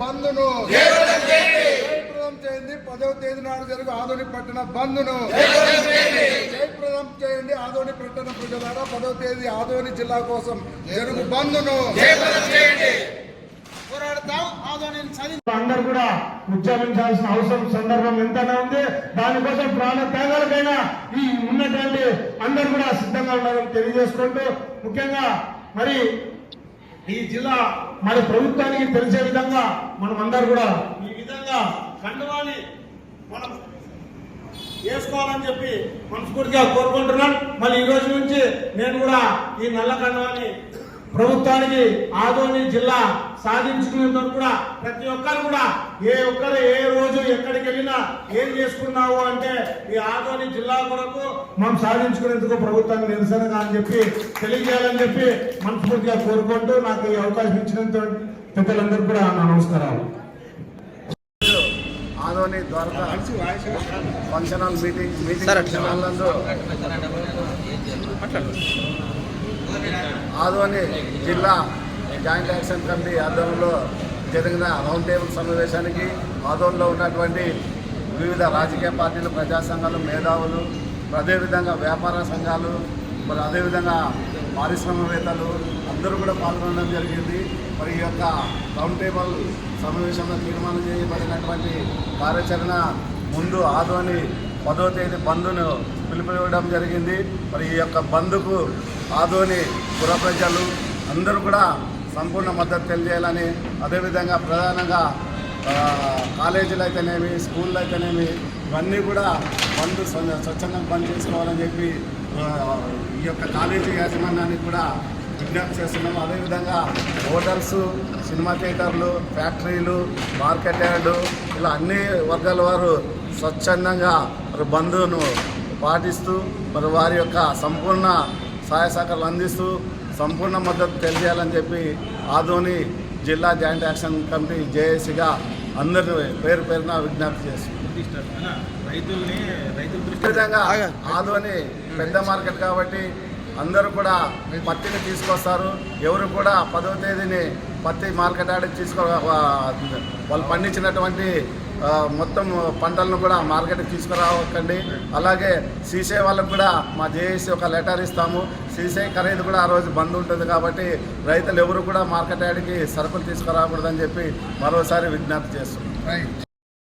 బంద్ను. జయప్రదం చేయండి. పదవ తేదీ నాడు జరుగు ఆదోని పట్టణ బంద్ను. జయప్రదం చేయండి. ఆదోని పట్టణ ప్రజలారా. పదవ తేదీ ఆదోని జిల్లా కోసం జరుగు బంద్ను. పోరాడతాం. ఆదోని చదివి అందరూ కూడా ఉద్యమించాల్సిన అవసరం సందర్భం ఎంతైనా ఉంది. దానికోసం ప్రాణ త్యాగాలకైనా ఈ ఉన్నటువంటి అందరూ కూడా సిద్ధంగా ఉండాలని తెలియజేసుకుంటూ ముఖ్యంగా మరి ఈ జిల్లా మరి ప్రభుత్వానికి తెలిసే విధంగా మనం అందరు కూడా ఈ విధంగా కండువాని మనం వేసుకోవాలని చెప్పి మనస్ఫూర్తిగా కోరుకుంటున్నాను మళ్ళీ ఈ రోజు నుంచి నేను కూడా ఈ నల్ల కండువాని ప్రభుత్వానికి ఆదోని జిల్లా సాధించుకునేందుకు కూడా ప్రతి ఒక్కరు కూడా ఏ ఒక్కరు ఏ రోజు ఎక్కడికి వెళ్ళినా ఏం చేసుకున్నావు అంటే ఈ ఆదోని జిల్లా కొరకు మనం సాధించుకునేందుకు ప్రభుత్వానికి నిరసనగా అని చెప్పి తెలియజేయాలని చెప్పి మనస్ఫూర్తిగా కోరుకుంటూ నాకు ఈ అవకాశం ఇచ్చినంత పెద్దలందరూ కూడా నా నమస్కారాలు. Adoni Dwaraka function hall meeting meeting Adoni జిల్లా జాయింట్ యాక్షన్ కమిటీ ఆధ్వర్యంలో జరిగిన రౌండ్ టేబుల్ సమావేశానికి ఆదోన్లో ఉన్నటువంటి వివిధ రాజకీయ పార్టీలు ప్రజా సంఘాలు మేధావులు అదేవిధంగా వ్యాపార సంఘాలు మరి అదేవిధంగా పారిశ్రామికవేత్తలు అందరూ కూడా పాల్గొనడం జరిగింది. మరి ఈ యొక్క రౌండ్ టేబుల్ సమావేశంలో తీర్మానం చేయబడినటువంటి కార్యాచరణ ముందు ఆదోని పదో తేదీ బంద్ను పిలుపునివ్వడం జరిగింది. మరి ఈ యొక్క బంద్కు ఆదోని పుర ప్రజలు అందరూ కూడా సంపూర్ణ మద్దతు తెలియజేయాలని అదేవిధంగా ప్రధానంగా కాలేజీలు అయితేనేమి స్కూళ్ళు అయితేనేమి ఇవన్నీ కూడా బంద్ స్వచ్ఛందంగా బంద్ చేసుకోవాలని చెప్పి ఈ యొక్క కాలేజీ యాజమాన్యానికి కూడా విజ్ఞప్తి చేస్తున్నాము. అదేవిధంగా హోటల్స్ సినిమా థియేటర్లు ఫ్యాక్టరీలు మార్కెట్ యార్డు ఇలా అన్ని వర్గాల వారు స్వచ్ఛందంగా బంధువును పాటిస్తూ మరి వారి యొక్క సంపూర్ణ సహాయ సహకారాలు అందిస్తూ సంపూర్ణ మద్దతు తెలియజేయాలని చెప్పి ఆదోని జిల్లా జాయింట్ యాక్షన్ కమిటీ జేఏసీగా అందరి పేరు పేరున విజ్ఞప్తి చేస్తుంది. విధంగా ఆదోని పెద్ద మార్కెట్ కాబట్టి అందరూ కూడా పత్తిని తీసుకొస్తారు. ఎవరు కూడా పదవ తేదీని పత్తి మార్కెట్ ఆడికి తీసుకో వాళ్ళు పండించినటువంటి మొత్తం పంటలను కూడా మార్కెట్కి తీసుకురావకండి. అలాగే సీసే వాళ్ళకు కూడా మా జేఏసీ ఒక లెటర్ ఇస్తాము. సీసే ఖరీదు కూడా ఆ రోజు బంద్ ఉంటుంది కాబట్టి రైతులు ఎవరు కూడా మార్కెట్ యార్డ్కి సరుకులు తీసుకురాకూడదని చెప్పి మరోసారి విజ్ఞప్తి చేస్తున్నాం.